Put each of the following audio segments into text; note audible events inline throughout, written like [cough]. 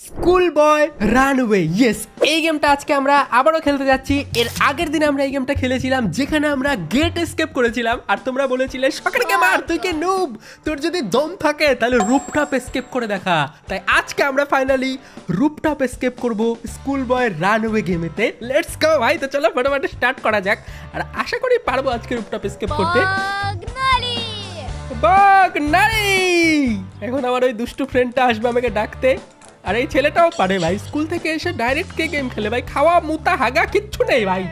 School boy runway yes এই গেমটা আজকে আমরা আবারও খেলতে যাচ্ছি। এর আগের দিন আমরা এই গেমটা খেলেছিলাম যেখানে আমরা গেট স্কেপ করেছিলাম। আর তোমরা বলেছিলে সকালে কে মার তুই কে নুব তোর যদি দম থাকে তাহলে রুপটপ স্কেপ করে দেখা। তাই আজকে আমরা ফাইনালি রুপটপ স্কেপ করব স্কুল বয় রানওয়ে গেমেতে লেটস গো ভাই তো চলো ফটাফট স্টার্ট করা যাক। আর আশা করি পারব আজকে রুপটপ স্কেপ করতে। বাগ নারী এখন আমার ওই দুষ্টু ফ্রেন্ডটা আসবে আমাকে ডাকতে। আর এই ছেলেটাও পারে ভাই। স্কুল থেকে এসে ডাইরেক্ট কে গেম খেলে ভাই। খাওয়া মুতা হাগা কিচ্ছু নেই ভাই।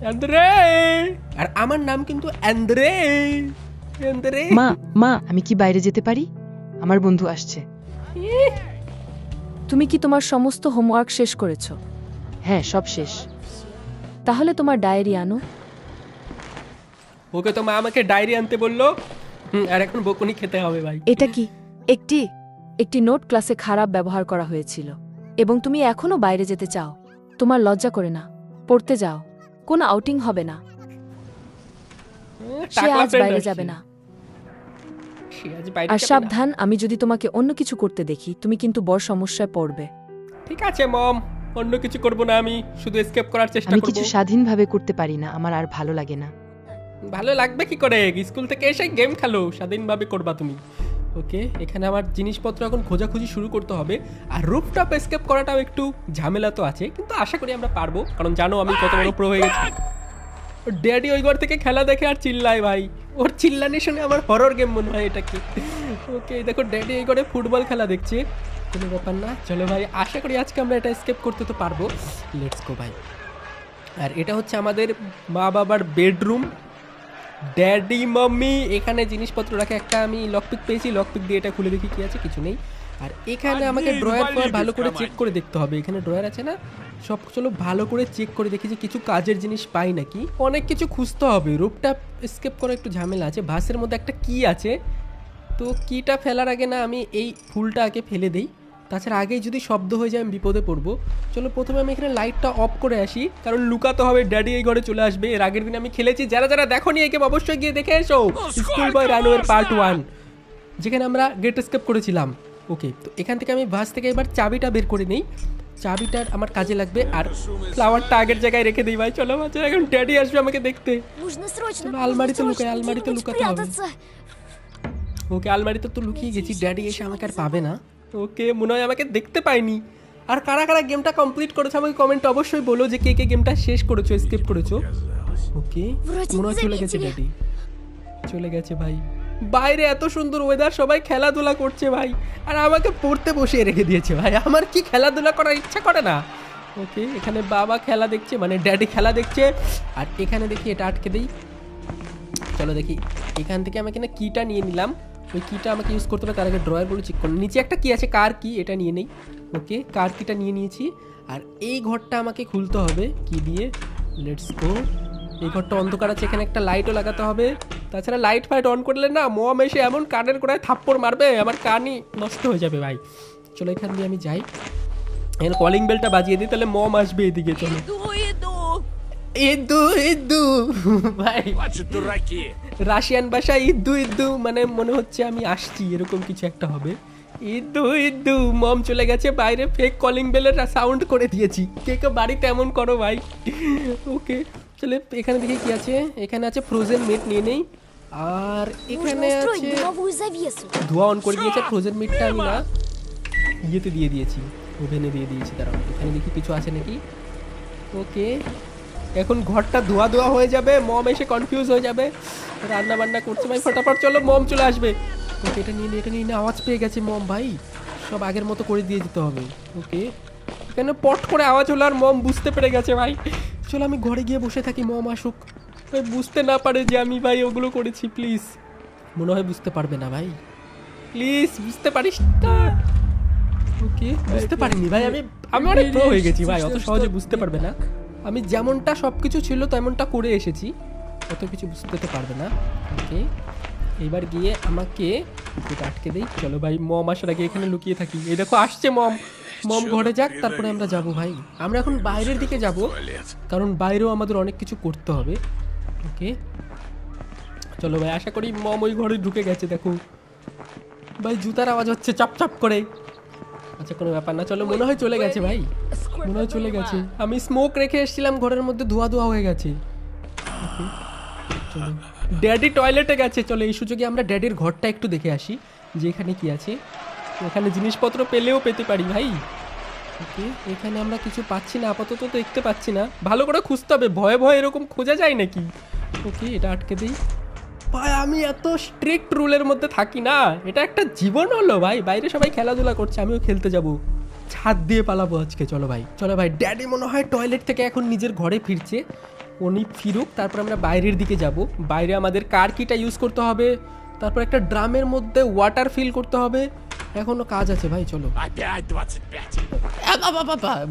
অ্যান্দ্রে। আর আমার নাম কিন্তু অ্যান্দ্রে। অ্যান্দ্রে। মা মা আমি কি বাইরে যেতে পারি? আমার বন্ধু আসছে। তুমি কি তোমার সমস্ত হোমওয়ার্ক শেষ করেছ? হ্যাঁ সব শেষ। তাহলে তোমার ডায়েরি আনো। ওকে তো মা আমাকে ডায়েরি আনতে বলল। হুম, আর এখন বকুনি খেতে হবে ভাই। এটা কি? একটি? একটি নোট ক্লাসে খারাপ ব্যবহার করা হয়েছিল। এবং তুমি এখনও বাইরে যেতে চাও। তোমার লজ্জা করে না। পড়তে যাও। কোনো আউটিং হবে না। সে আজ বাইরে যাবে না। আর সাবধান আমি যদি তোমাকে অন্য কিছু করতে দেখি তুমি কিন্তু বড় সমস্যায় পড়বে। ঠিক আছে মম। অন্য কিছু করব না আমি। শুধু এসকেপ করার চেষ্টা করব। আমি কিছু স্বাধীনভাবে করতে পারি না। আমার আর ভালো লাগে না। ভালো লাগবে কি করে? স্কুল থেকে এসে গেম খেলো। স্বাধীনভাবে করবা তুমি। ওকে, এখানে আমার জিনিসপত্র এখন খোঁজাখুঁজি শুরু করতে হবে। আর রুফটপ এসকেপ করাটাও একটু ঝামেলা তো আছে, কিন্তু আশা করি আমরা পারব, কারণ জানো আমি কত বড় প্রো হয়ে গেছি। ড্যাডি ওই ঘর থেকে খেলা দেখে আর চিল্লায় ভাই। ওর চিল্লানি শুনে আমার হরর গেম মনে হয় এটাকে। ওকে, দেখো ড্যাডি এই ঘরে ফুটবল খেলা দেখছে। কোনো ব্যাপার না, চলো ভাই, আশা করি আজকে আমরা এটা স্কেপ করতে তো পারব। লেটস গো ভাই। আর এটা হচ্ছে আমাদের মা বাবার বেডরুম ড্যাডি মাম্মি এখানে জিনিসপত্র রাখে। একটা আমি লকপিক পেয়েছি লকপিক দিয়ে এটা খুলে দেখি কি আছে কিছু নেই। আর এখানে আমাকে ড্রয়ার ভালো করে চেক করে দেখতে হবে। এখানে ড্রয়ার আছে না? সব চলো ভালো করে চেক করে দেখি যে কিছু কাজের জিনিস পাই নাকি। অনেক কিছু খুঁজতে হবে। রূপটা স্কেপ করা একটু ঝামেলা আছে। ভাসের মধ্যে একটা কি আছে। তো কিটা ফেলার আগে না আমি এই ফুলটা আগে ফেলে দিই। তাছাড়া আগেই যদি শব্দ হয়ে যায় আমি বিপদে পড়ব। চলো প্রথমে আমি এখানে লাইটটা অফ করে আসি। কারণ লুকাতে হবে ড্যাডি এই ঘরে চলে আসবে। এর আগের দিন আমি খেলেছি। যারা যারা দেখো নি একে অবশ্যই গিয়ে দেখে এসো। স্কুল বয় রানওয়ের পার্ট ওয়ান যেখানে আমরা গেট স্কেপ করেছিলাম। ওকে তো এখান থেকে আমি ভাস থেকে এবার চাবিটা বের করে নিই। চাবিটার আমার কাজে লাগবে। আর ফ্লাওয়ারটা আগের জায়গায় রেখে দিই ভাই। চলো বাচ্চা এখন ড্যাডি আসবে আমাকে দেখতে। আলমারিতে লুকায় আলমারিতে লুকাতে হবে। ওকে আলমারিতে তো লুকিয়ে গেছি। ড্যাডি এসে আমাকে আর পাবে না। ওকে মনে হয় আমাকে দেখতে পাইনি আর কারা কারা গেমটা কমপ্লিট করেছে আমাকে কমেন্ট অবশ্যই বলো যে কে কে গেমটা শেষ করেছ স্কিপ করেছ। ওকে মনে হয় চলে গেছে ড্যাডি চলে গেছে ভাই। বাইরে এত সুন্দর ওয়েদার সবাই খেলাধুলা করছে ভাই। আর আমাকে পড়তে বসিয়ে রেখে দিয়েছে ভাই। আমার কি খেলাধুলা করার ইচ্ছা করে না? ওকে এখানে বাবা খেলা দেখছে মানে ড্যাডি খেলা দেখছে। আর এখানে দেখি এটা আটকে দিই। চলো দেখি এখান থেকে আমাকে না কিটা নিয়ে নিলাম। ওই কিটা আমাকে ইউজ করতে হবে তার আগে ড্রয়ারগুলো চেক করুন নিচে একটা কি আছে কার কি এটা নিয়ে নেই। ওকে কার কিটা নিয়ে নিয়েছি? আর এই ঘরটা আমাকে খুলতে হবে কি দিয়ে। লেটস গো এই ঘরটা অন্ধকার আছে এখানে একটা লাইটও লাগাতে হবে। তাছাড়া লাইট ফাইট অন করলে না মম এসে এমন কানের গোড়ায় থাপ্পড় মারবে আমার কানই নষ্ট হয়ে যাবে ভাই। চলো এখান দিয়ে আমি যাই। এখানে কলিং বেলটা বাজিয়ে দিই তাহলে মম আসবে এদিকে চলো। ভাই। রাশিয়ান ভাষায় ইদ্দু ইদ্দু মানে মনে হচ্ছে আমি আসছি এরকম কিছু একটা হবে। ইদ্দু ইদ্দু মম চলে গেছে বাইরে ফেক কলিং বেলের সাউন্ড করে দিয়েছি। কে কে বাড়িতে এমন করো ভাই? ওকে চলে এখানে দেখি কি আছে। এখানে আছে ফ্রোজেন মিট নিয়ে নেই। আর এখানে আছে ধোয়া অন করে দিয়েছে ফ্রোজেন মিটটা আমি না। ইয়েতে দিয়ে দিয়েছি ওভেনে দিয়ে দিয়েছি তারা এখানে দেখি কিছু আছে নাকি। ওকে এখন ঘরটা ধোয়া ধোয়া হয়ে যাবে মম এসে কনফিউজ হয়ে যাবে। রান্না বান্না করছে ভাই ফটাফট চলো মম চলে আসবে। ওকে এটা নিয়ে এটা নিয়ে আওয়াজ পেয়ে গেছে মম ভাই। সব আগের মতো করে দিয়ে দিতে হবে। ওকে এখানে পট করে আওয়াজ হলো আর মম বুঝতে পেরে গেছে ভাই। চলো আমি ঘরে গিয়ে বসে থাকি মম আসুক। ভাই বুঝতে না পারে যে আমি ভাই ওগুলো করেছি প্লিজ মনে হয় বুঝতে পারবে না ভাই। প্লিজ বুঝতে পারিস না। ওকে বুঝতে পারিনি ভাই আমি আমি অনেক প্রো হয়ে গেছি ভাই অত সহজে বুঝতে পারবে না। আমি যেমনটা সব কিছু ছিল তেমনটা করে এসেছি। অত কিছু বুঝতে তো পারবে না। ওকে এবার গিয়ে আমাকে এটা আটকে দেই। চলো ভাই মম আসার আগে এখানে লুকিয়ে থাকি। এই দেখো আসছে মম। মম ঘরে যাক তারপরে আমরা যাব ভাই। আমরা এখন বাইরের দিকে যাব কারণ বাইরেও আমাদের অনেক কিছু করতে হবে। ওকে চলো ভাই আশা করি মম ওই ঘরে ঢুকে গেছে দেখো। ভাই জুতার আওয়াজ হচ্ছে চাপ চাপ করে। আচ্ছা কোনো ব্যাপার না, চলো, মনে হয় চলে গেছে ভাই। মনে হয় চলে গেছে। আমি স্মোক রেখে এসেছিলাম, ঘরের মধ্যে ধোয়া ধোয়া হয়ে গেছে। ড্যাডি টয়লেটে গেছে। চলো, এই সুযোগে আমরা ড্যাডির ঘরটা একটু দেখে আসি, যে এখানে কি আছে। এখানে জিনিসপত্র পেলেও পেতে পারি ভাই। ওকে, এখানে আমরা কিছু পাচ্ছি না, আপাতত দেখতে পাচ্ছি না। ভালো করে খুঁজতে হবে, ভয়ে ভয়ে এরকম খোঁজা যায় নাকি? ওকে, এটা আটকে দিই। ভাই, আমি এত স্ট্রিক্ট রুলের মধ্যে থাকি না। এটা একটা জীবন হলো ভাই। বাইরে সবাই খেলাধুলা করছে, আমিও খেলতে যাব। ছাদ দিয়ে পালাবো আজকে, চলো ভাই। চলো ভাই ড্যাডি মনে হয় টয়লেট থেকে এখন নিজের ঘরে ফিরছে। উনি ফিরুক, তারপর আমরা বাইরের দিকে যাব। বাইরে আমাদের কার কিটা ইউজ করতে হবে? তারপর একটা ড্রামের মধ্যে ওয়াটার ফিল করতে হবে। এখনও কাজ আছে ভাই, চলো।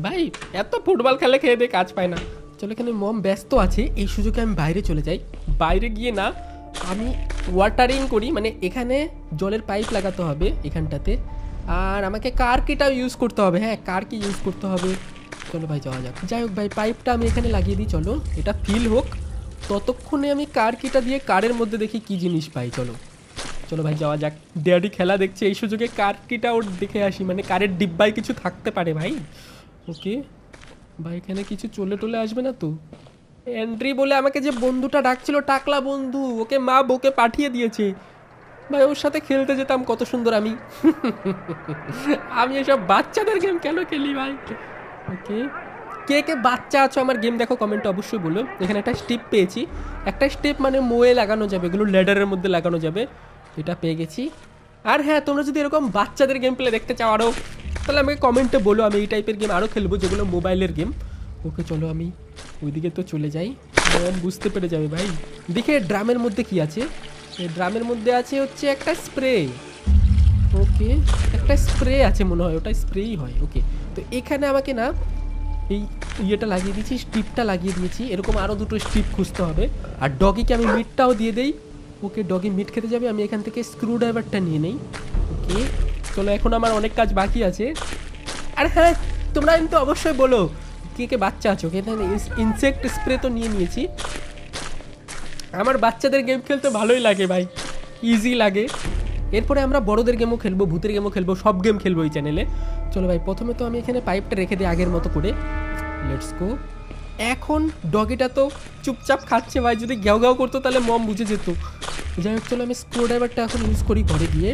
ভাই, এত ফুটবল খেলে খেয়ে দিয়ে কাজ পায় না। চলো এখানে মম ব্যস্ত আছে, এই সুযোগে আমি বাইরে চলে যাই। বাইরে গিয়ে না আমি ওয়াটারিং করি মানে এখানে জলের পাইপ লাগাতে হবে এখানটাতে। আর আমাকে কার কিটাও ইউজ করতে হবে হ্যাঁ কার কি ইউজ করতে হবে। চলো ভাই, যাওয়া যাক। যাই হোক ভাই পাইপটা আমি এখানে লাগিয়ে দিই, চলো। এটা ফিল হোক। ততক্ষণে আমি কার কিটা দিয়ে কারের মধ্যে দেখি কি জিনিস পাই, চলো। চলো ভাই, যাওয়া যাক। ড্যাডি খেলা দেখছে, এই সুযোগে কার কিটা ওর দেখে আসি। মানে কারের ডিব্বায় কিছু থাকতে পারে ভাই। ওকে ভাই, এখানে কিছু চলে টলে আসবে না তো? এন্ট্রি বলে আমাকে যে বন্ধুটা ডাকছিল, টাকলা বন্ধু, ওকে মা বকে পাঠিয়ে দিয়েছে। ভাই, ওর সাথে খেলতে যেতাম, কত সুন্দর আমি। [laughs] আমি এসব বাচ্চাদের গেম কেন খেলি ভাই? ওকে। কে কে বাচ্চা আছো আমার গেম দেখো কমেন্টে অবশ্যই বলো। এখানে একটা স্টেপ পেয়েছি। একটা স্টেপ মানে মোয়ে লাগানো যাবে, এগুলো লেডারের মধ্যে লাগানো যাবে। এটা পেয়ে গেছি। আর হ্যাঁ তোমরা যদি এরকম বাচ্চাদের গেম প্লে দেখতে চাও আরও তাহলে আমাকে কমেন্টে বলো। আমি এই টাইপের গেম আরও খেলব, যেগুলো মোবাইলের গেম ওকে, চলো আমি ওইদিকে তো চলে যাই। বুঝতে পেরে যাবে ভাই। দেখে ড্রামের মধ্যে কি আছে? ড্রামের মধ্যে আছে হচ্ছে একটা স্প্রে। ওকে, একটা স্প্রে আছে মনে হয়, ওটা স্প্রেই হয়। ওকে, তো এখানে আমাকে না এই ইয়েটা লাগিয়ে দিয়েছি স্ট্রিপটা লাগিয়ে দিয়েছি। এরকম আরও দুটো স্ট্রিপ খুঁজতে হবে। আর ডগিকে আমি মিটটাও দিয়ে দেই। ওকে, ডগি মিট খেতে যাবে, আমি এখান থেকে স্ক্রু ড্রাইভারটা নিয়ে নেই। ওকে, চলো, এখন আমার অনেক কাজ বাকি আছে। আর হ্যাঁ তোমরা কিন্তু অবশ্যই বলো কে কে বাচ্চা আছো? কে ইনসেক্ট স্প্রে তো নিয়ে নিয়েছি। আমার বাচ্চাদের গেম খেলতে ভালোই লাগে ভাই। ইজি লাগে। এরপরে আমরা বড়দের গেমও খেলব, ভূতের গেমও খেলব, সব গেম খেলব এই চ্যানেলে চলো ভাই, প্রথমে তো আমি এখানে পাইপটা রেখে দিই আগের মতো করে। লেটস গো এখন ডগিটা তো চুপচাপ খাচ্ছে ভাই, যদি ঘেউ ঘেউ করতো তাহলে মম বুঝে যেত। যাই হোক, চলো আমি স্ক্রু ড্রাইভারটা এখন ইউজ করি ঘরে গিয়ে।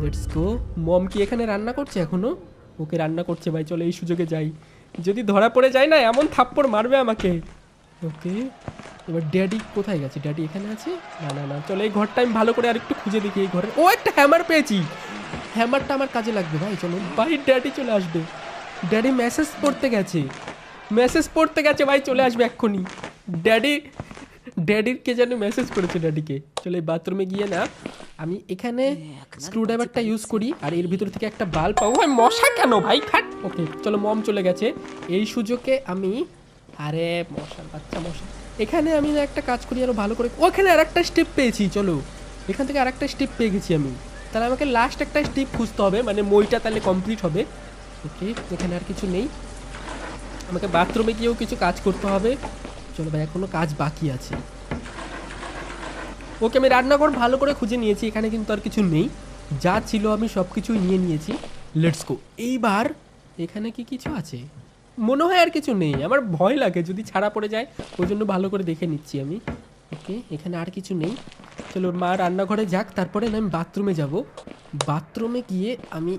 লেটস গো মম কি এখানে রান্না করছে এখনও ওকে রান্না করছে ভাই, চলো এই সুযোগে যাই। যদি ধরা পড়ে যায় না, এমন থাপ্পড় মারবে আমাকে। ওকে, এবার ড্যাডি কোথায় গেছে? ড্যাডি এখানে আছে? না না না, চলো এই ঘরটা আমি ভালো করে আর একটু খুঁজে দেখি এই ঘরে। ও, একটা হ্যামার পেয়েছি। হ্যামারটা আমার কাজে লাগবে, ভাই, চলো। ভাই, ড্যাডি চলে আসবে। ড্যাডি মেসেজ পড়তে গেছে। মেসেজ পড়তে গেছে, ভাই, চলে আসবে এক্ষুনি। ড্যাডি, ড্যাডির কে যেন মেসেজ করেছে ড্যাডিকে। চলো এই বাথরুমে গিয়ে না আমি এখানে স্ক্রু ড্রাইভারটা ইউজ করি আর এর ভিতর থেকে একটা বাল পাবো। ভাই মশা কেন ভাই? খাট ওকে চলো মম চলে গেছে। এই সুযোগে আমি আরে মশার বাচ্চা মশা। এখানে আমি না একটা কাজ করি আরও ভালো করে। ওখানে আর একটা স্টেপ পেয়েছি চলো। এখান থেকে আর একটা স্টেপ পেয়ে গেছি আমি। তাহলে আমাকে লাস্ট একটা স্টেপ খুঁজতে হবে মানে মইটা তাহলে কমপ্লিট হবে। ওকে এখানে আর কিছু নেই। আমাকে বাথরুমে গিয়েও কিছু কাজ করতে হবে। চলো ভাই এখনও কাজ বাকি আছে। ওকে আমি রান্নাঘর ভালো করে খুঁজে নিয়েছি, এখানে কিন্তু আর কিছু নেই। যা ছিল আমি সব কিছুই নিয়ে নিয়েছি। লেটস গো এইবার এখানে কি কিছু আছে? মনে হয় আর কিছু নেই, আমার ভয় লাগে যদি ছাড়া পড়ে যায়, ওই জন্য ভালো করে দেখে নিচ্ছি আমি। ওকে, এখানে আর কিছু নেই। চলো মা রান্নাঘরে যাক, তারপরে আমি বাথরুমে যাব। বাথরুমে গিয়ে আমি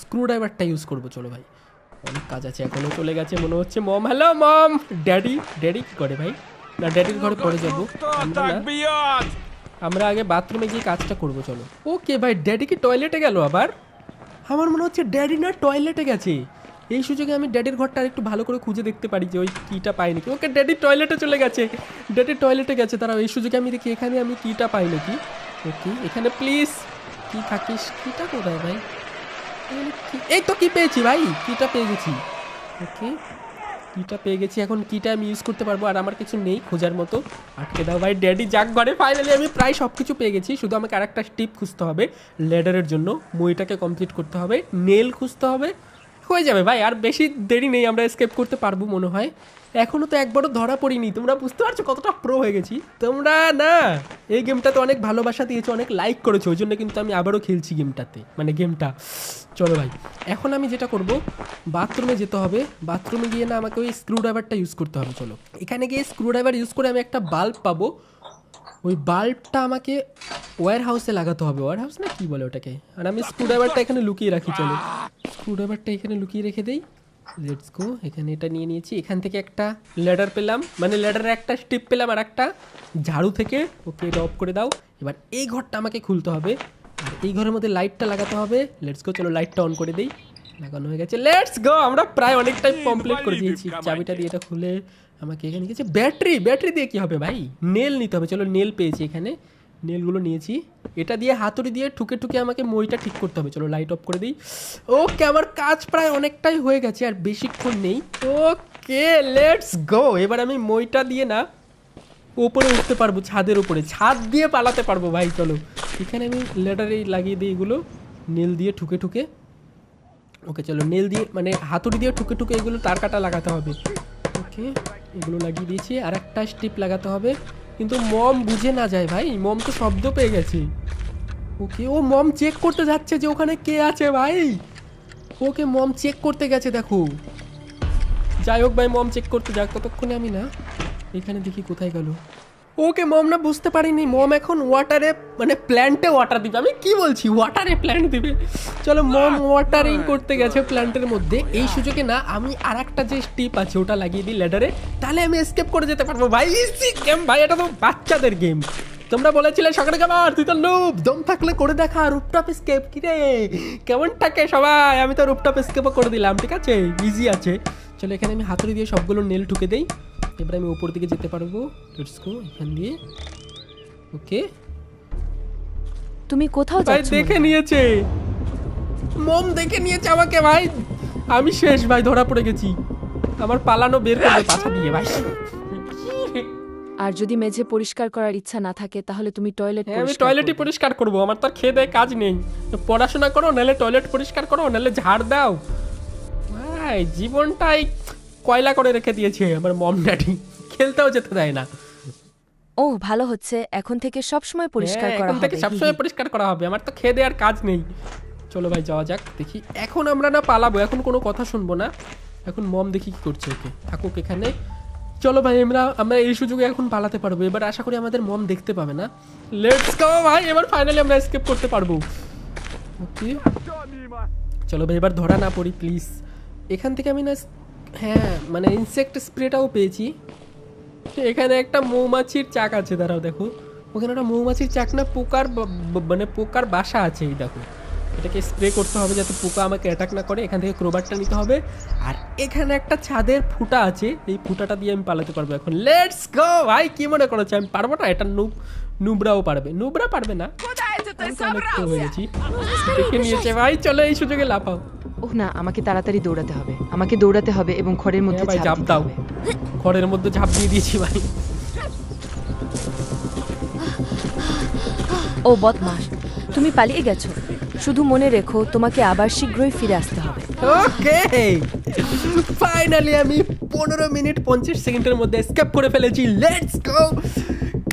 স্ক্রুড্রাইভারটা ইউজ করব, চলো ভাই। অনেক কাজ আছে এখনও চলে গেছে, মনে হচ্ছে mom. Hello mom! Daddy daddy কী করে ভাই? না ড্যাডির ঘরে পরে যাব। আমরা আগে বাথরুমে গিয়ে কাজটা করব, চলো। ওকে ভাই ড্যাডি কি টয়লেটে গেল আবার? আমার মনে হচ্ছে ড্যাডি না টয়লেটে গেছে। এই সুযোগে আমি ড্যাডির ঘরটা একটু ভালো করে খুঁজে দেখতে পারি যে ওই কিটা পাই নাকি ওকে ড্যাডি টয়লেটে চলে গেছে। ড্যাডি টয়লেটে গেছে। তারা এই সুযোগে আমি দেখি, এখানে আমি কিটা পাই নাকি? ওকে এখানে প্লিজ কি থাকিস? কিটা কোথায় ভাই? এই তো কি পেয়েছি ভাই কিটা পেয়ে গেছি। ওকে কিটা পেয়ে গেছি। এখন কিটা আমি ইউজ করতে পারব, আর আমার কিছু নেই খোঁজার মতো। আটকে দাও ভাই ড্যাডি যাক ঘরে ফাইনালি আমি প্রায় সব কিছু পেয়ে গেছি। শুধু আমাকে আরেকটা স্টিপ খুঁজতে হবে লেডারের জন্য। মইটাকে কমপ্লিট করতে হবে নেল খুঁজতে হবে হয়ে যাবে ভাই, আর বেশি দেরি নেই, আমরা স্কেপ করতে পারব মনে হয়। এখনও তো একবারও ধরা পড়িনি, তোমরা বুঝতে পারছ কতটা প্রো হয়ে গেছি? তোমরা না, এই গেমটাতে অনেক ভালোবাসা দিয়েছ, অনেক লাইক করেছ, ওই জন্য কিন্তু আমি আবারও খেলছি গেমটাতে মানে গেমটা চলো ভাই, এখন আমি যেটা করব বাথরুমে যেতে হবে বাথরুমে গিয়ে না আমাকে ওই স্ক্রু ড্রাইভারটা ইউজ করতে হবে, চলো। এখানে গিয়ে স্ক্রু ড্রাইভার ইউজ করে আমি একটা বাল্ব পাবো ওই বাল্বটা আমাকে ওয়্যার হাউসে লাগাতে হবে। ওয়্যার হাউস না কি বলে ওটাকে? আর আমি স্ক্রু ড্রাইভারটা এখানে লুকিয়ে রাখি চলো। স্ক্রু ড্রাইভারটা এখানে লুকিয়ে রেখে দেই। লেটস গো এখানে এটা নিয়ে নিয়েছি। এখান থেকে একটা লেডার পেলাম। মানে লেডারের একটা স্টিপ পেলাম আর একটা ঝাড়ু থেকে। ওকে এটা অফ করে দাও। এবার এই ঘরটা আমাকে খুলতে হবে। আর এই ঘরের মধ্যে লাইটটা লাগাতে হবে। লেটস গো চলো লাইটটা অন করে দেই। লাগানো হয়ে গেছে। লেটস গো আমরা প্রায় অনেকটাই কমপ্লিট করে দিয়েছি। চাবিটা দিয়ে এটা খুলে আমাকে এখানে গেছে। ব্যাটারি ব্যাটারি দিয়ে কী হবে ভাই? নেল নিতে হবে। চলো নেল পেয়েছি এখানে। নেলগুলো নিয়েছি। এটা দিয়ে হাতুড়ি দিয়ে ঠুকে ঠুকে আমাকে মইটা ঠিক করতে হবে। চলো লাইট অফ করে দিই। ওকে আমার কাজ প্রায় অনেকটাই হয়ে গেছে আর বেশিক্ষণ নেই। ওকে লেটস গো এবার আমি মইটা দিয়ে না ওপরে উঠতে পারব, ছাদের উপরে ছাদ দিয়ে পালাতে পারব ভাই, চলো। এখানে আমি লেটারে লাগিয়ে দিই এগুলো। নেল দিয়ে ঠুকে ঠুকে। ওকে চলো, নেল দিয়ে মানে হাতুড়ি দিয়ে ঠুকে ঠুকে এগুলো তার কাটা লাগাতে হবে। ওকে এগুলো লাগিয়ে দিয়েছি। আর একটা স্টিপ লাগাতে হবে। কিন্তু মম বুঝে না যায় ভাই, মম তো শব্দ পেয়ে গেছে। ওকে, ও মম চেক করতে যাচ্ছে যে ওখানে কে আছে ভাই। ওকে মম চেক করতে গেছে, দেখো। যাই হোক ভাই, মম চেক করতে যাক, ততক্ষণে আমি না, এখানে দেখি কোথায় গেল। ওকে মম না বুঝতে পারিনি। মম এখন ওয়াটারে মানে প্ল্যান্টে ওয়াটার দিবে। আমি কি বলছি? ওয়াটারে প্ল্যান্ট দিবে? চলো মম ওয়াটারিং করতে গেছে প্ল্যান্টের মধ্যে। এই সুযোগে না আমি আর একটা যে স্টিপ আছে ওটা লাগিয়ে দিই লেডারে তাহলে আমি এসকেপ করে যেতে পারব। ভাই গেম ভাই এটা তো বাচ্চাদের গেম তোমরা বলেছিলে সকালে খাবার তুই তো লুপ দম থাকলে করে দেখা রুপটপ স্কেপ কি রে কেমন থাকে সবাই? আমি তো রুপটপ স্কেপও করে দিলাম ঠিক আছে? ইজি আছে। চলো এখানে আমি হাতুড়ি দিয়ে সবগুলো নেল ঠুকে দেই। এবার আমি উপর দিকে যেতে পারব। লেটস গো এখান দিয়ে। ওকে তুমি কোথাও ভাই যাচ্ছ দেখে নিয়েছে। মম দেখে নিয়েছে আমাকে ভাই। আমি শেষ ভাই ধরা পড়ে গেছি। আমার পালানো বের করবে পাছা দিয়ে ভাই। আর যদি মেঝে পরিষ্কার করার ইচ্ছা না থাকে তাহলে তুমি টয়লেট হ্যাঁ আমি টয়লেটই পরিষ্কার করব। আমার তো আর খেয়ে দেয় কাজ নেই। পড়াশোনা করো নাহলে টয়লেট পরিষ্কার করো নাহলে ঝাড় দাও। ভাই জীবনটাই কয়লা করে রেখে দিয়েছে আমার মম ড্যাডি খেলতেও যেতে দেয় না। ও ভালো হচ্ছে। এখন থেকে সব সময় পরিষ্কার হ্যাঁ, করা এখন থেকে হবে। সবসময় পরিষ্কার করা হবে। আমার তো খেয়ে দেওয়ার কাজ নেই। চলো ভাই যাওয়া যাক দেখি। এখন আমরা না পালাবো এখন কোনো কথা শুনব না। এখন মম দেখি কি করছে ওকে। থাকুক এখানে। চলো ভাই আমরা আমরা এই সুযোগে এখন পালাতে পারব। এবার আশা করি আমাদের মম দেখতে পাবে না। লেটস গো ভাই এবার ফাইনালি আমরা এসকেপ করতে পারব। ওকে চলো ভাই এবার ধরা না পড়ি প্লিজ এখান থেকে আমি না হ্যাঁ মানে ইনসেক্ট স্প্রেটাও পেয়েছি। এখানে একটা মৌমাছির চাক আছে, দাঁড়াও দেখো। ওখানে একটা মৌমাছির চাক না, পোকার মানে পোকার বাসা আছে, এই দেখো। এটাকে স্প্রে করতে হবে যাতে পোকা আমাকে অ্যাটাক না করে এখান থেকে ক্রোবারটা নিতে হবে। আর এখানে একটা ছাদের ফুটা আছে এই ফুটাটা দিয়ে আমি পালাতে পারব এখন। লেটস গো ভাই কি মনে করেছে? আমি পারব না? এটা নুব নুবরাও পারবে। নুবরা পারবে না? হয়ে গেছি। দেখে নিয়েছে ভাই চলো এই সুযোগে লাফাও। ওহ না আমাকে তাড়াতাড়ি দৌড়াতে হবে। আমাকে দৌড়াতে হবে এবং ঘরের মধ্যে হ্যাঁ ঝাঁপ দাও। মধ্যে ঝাঁপ দিয়ে দিয়েছি ভাই। ও বদমাস তুমি পালিয়ে গেছো। শুধু মনে রেখো, তোমাকে আবার শীঘ্রই ফিরে আসতে হবে। ওকে ফাইনালি আমি পনেরো মিনিট পঞ্চাশ সেকেন্ডের মধ্যে স্কেপ করে ফেলেছি। লেটস গো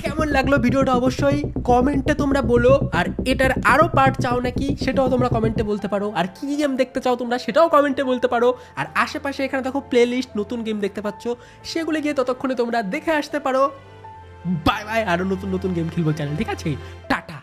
কেমন লাগল ভিডিওটা অবশ্যই কমেন্টে তোমরা বলো। আর এটার আরও পার্ট চাও নাকি, সেটাও তোমরা কমেন্টে বলতে পারো। আর কী গেম দেখতে চাও তোমরা, সেটাও কমেন্টে বলতে পারো। আর আশেপাশে এখানে দেখো প্লে লিস্ট নতুন গেম দেখতে পাচ্ছ। সেগুলো গিয়ে ততক্ষণে তোমরা দেখে আসতে পারো। বাই বাই আরও নতুন নতুন গেম খেলব চ্যানেল ঠিক আছে? টাটা